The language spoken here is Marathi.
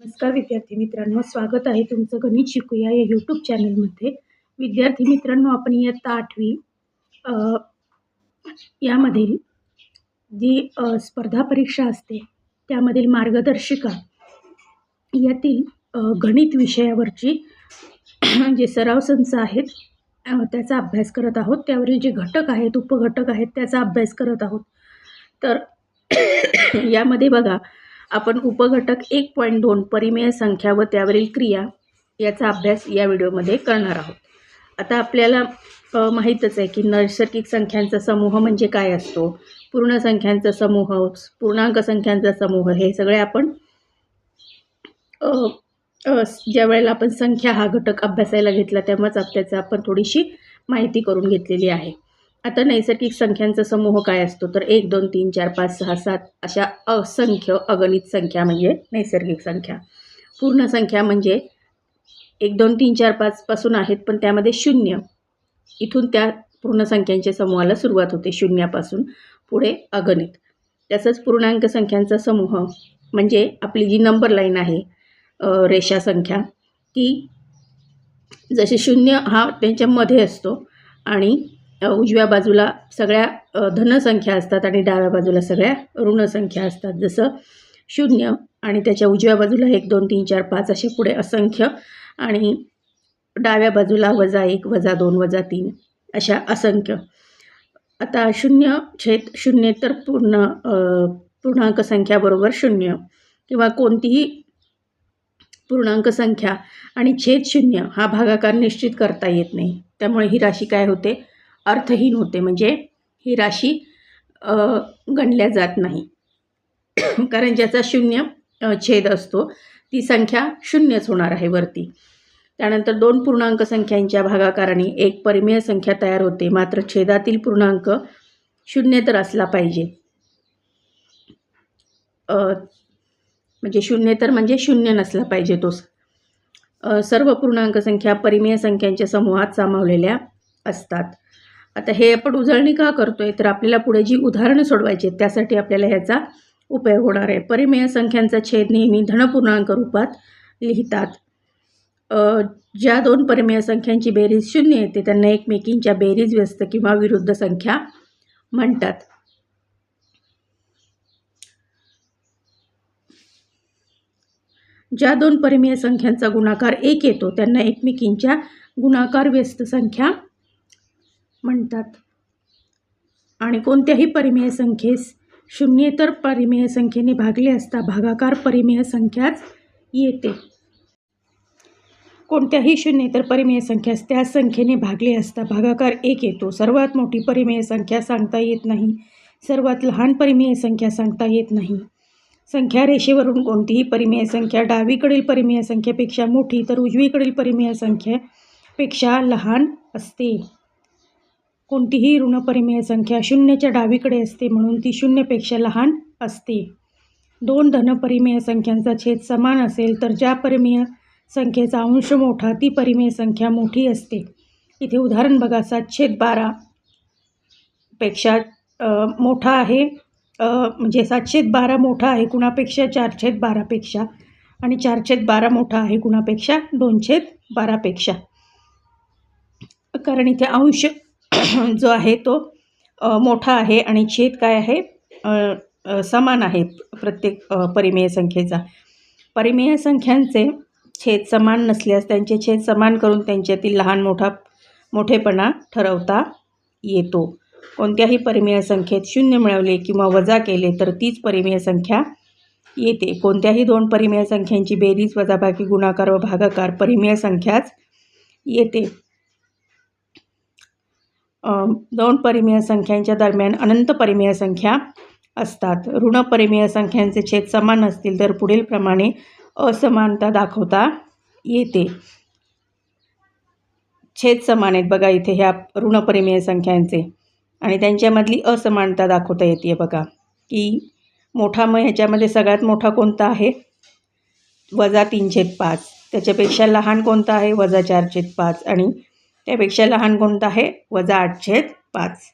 नमस्कार विद्यार्थी मित्रांनो स्वागत आहे तुमचं गणित शिकूया या यूट्यूब चॅनलमध्ये विद्यार्थी मित्रांनो आपण इयत्ता आठवी यामधील जी स्पर्धा परीक्षा असते त्यामधील मार्गदर्शिका यातील गणित विषयावरची जे सराव संच आहेत त्याचा अभ्यास करत आहोत. त्यावरील जे घटक आहेत उपघटक आहेत त्याचा अभ्यास करत आहोत. तर यामध्ये बघा आपण उपघटक एक पॉईंट दोन परिमेय संख्या व त्यावरील क्रिया याचा अभ्यास या व्हिडिओमध्ये करणार आहोत. आता आपल्याला माहीतच आहे की नैसर्गिक संख्यांचा समूह म्हणजे काय असतो? पूर्ण संख्यांचा समूह पूर्णांक संख्यांचा समूह हे सगळे आपण ज्या वेळेला आपण संख्या हा घटक अभ्यासायला घेतला तेव्हाच आप- त्याचं आपण थोडीशी माहिती करून घेतलेली आहे. आता नैसर्गिक संख्यांचा समूह काय असतो? तर एक दोन तीन चार पाच सहा सात अशा असंख्य अगणित संख्या म्हणजे नैसर्गिक संख्या. पूर्ण संख्या म्हणजे एक दोन तीन चार पाचपासून आहेत पण त्यामध्ये शून्य. इथून त्या पूर्ण संख्यांच्या समूहाला सुरुवात होते शून्यापासून पुढे अगणित. तसंच पूर्णांक संख्यांचा समूह म्हणजे आपली जी नंबर लाईन आहे रेषा संख्या ती जसे शून्य हा त्यांच्यामध्ये असतो आणि उजव्या बाजूला सगळ्या धनसंख्या असतात आणि डाव्या बाजूला सगळ्या ऋणसंख्या असतात. जसं शून्य आणि त्याच्या उजव्या बाजूला एक दोन तीन चार पाच असे पुढे असंख्य आणि डाव्या बाजूला वजा एक वजा दोन वजा तीन अशा असंख्य. आता शून्य छेद शून्य तर पूर्ण पूर्णांक संख्याबरोबर शून्य किंवा कोणतीही पूर्णांक संख्या आणि छेद शून्य हा भागाकार निश्चित करता येत नाही. त्यामुळे ही राशी काय होते? अर्थहीन होते. म्हणजे ही राशी गणल्या जात नाही. कारण ज्याचा शून्य छेद असतो ती संख्या शून्यच होणार आहे वरती. त्यानंतर दोन पूर्णांक संख्यांच्या भागाकाराने एक परिमेय संख्या तयार होते. मात्र छेदातील पूर्णांक शून्य तर असला पाहिजे. म्हणजे शून्य तर म्हणजे शून्य नसला पाहिजे तो. सर्व पूर्णांक संख्या परिमेय संख्यांच्या समूहात सामावलेल्या असतात. आता हे आपण उजळणी का करतोय? तर आपल्याला पुढे जी उदाहरणं सोडवायची आहेत त्यासाठी आपल्याला ह्याचा उपयोग होणार आहे. परिमेय संख्यांचा छेद नेहमी धनपूर्णांक रूपात लिहितात. ज्या दोन परिमेय संख्यांची बेरीज शून्य येते त्यांना एकमेकींच्या बेरीज व्यस्त किंवा विरुद्ध संख्या म्हणतात. ज्या दोन परिमेय संख्यांचा गुणाकार एक येतो त्यांना एकमेकींच्या गुणाकार व्यस्त संख्या म्हणतात. आणि कोणत्याही परिमेय संख्येस शून्येतर परिमेय संख्येने भागले असता भागाकार परिमेय संख्याच येते. कोणत्याही शून्येतर परिमेय संख्यास त्या संख्येने भागले असता भागाकार एक येतो. सर्वात मोठी परिमेय संख्या सांगता येत नाही. सर्वात लहान परिमेय संख्या सांगता येत नाही. संख्या रेषेवरून कोणतीही परिमेय संख्या डावीकडील परिमेय संख्येपेक्षा मोठी तर उजवीकडील परिमेय संख्येपेक्षा लहान असते. कोणतीही ऋणपरिमेय संख्या शून्यच्या डावीकडे असते म्हणून ती शून्यपेक्षा लहान असते. दोन धनपरिमेय संख्यांचा छेद समान असेल तर ज्या परिमेय संख्येचा अंश मोठा ती परिमेय संख्या मोठी असते. इथे उदाहरण बघा सातशेद बारा पेक्षा मोठा आहे. म्हणजे सातशेद बारा मोठा आहे कुणापेक्षा चारशेद बारापेक्षा आणि चारशेद बारा मोठा आहे कुणापेक्षा दोनशेद बारापेक्षा. कारण इथे अंश जो आहे तो मोठा आहे आणि छेद काय आहे? समान आहे प्रत्येक परिमेय संख्येचा. परिमेय संख्यांचे छेद समान नसल्यास त्यांचे छेद समान करून त्यांच्यातील लहान मोठा मोठेपणा ठरवता येतो. कोणत्याही परिमेय संख्येत शून्य मिळवले किंवा वजा केले तर तीच परिमेय संख्या येते. कोणत्याही दोन परिमेय संख्यांची बेरीज वजाबाकी गुणाकार व भागाकार परिमेय संख्याच येते. दोन परिमेय संख्यांच्या दरम्यान अनंत परिमेय संख्या असतात. ऋण परिमेय संख्यांचे छेद समान असतील तर पुढीलप्रमाणे असमानता दाखवता येते. छेद समान आहेत बघा इथे ह्या ऋणपरिमेय संख्यांचे. आणि त्यांच्यामधली असमानता दाखवता येते बघा. की मोठा मग ह्याच्यामध्ये सगळ्यात मोठा कोणता आहे? वजा तीनशेद पाच. त्याच्यापेक्षा लहान कोणता आहे? वजा चारशेद पाच. आणि त्यापेक्षा लहान कोणता आहे. वजा आठशे पाच.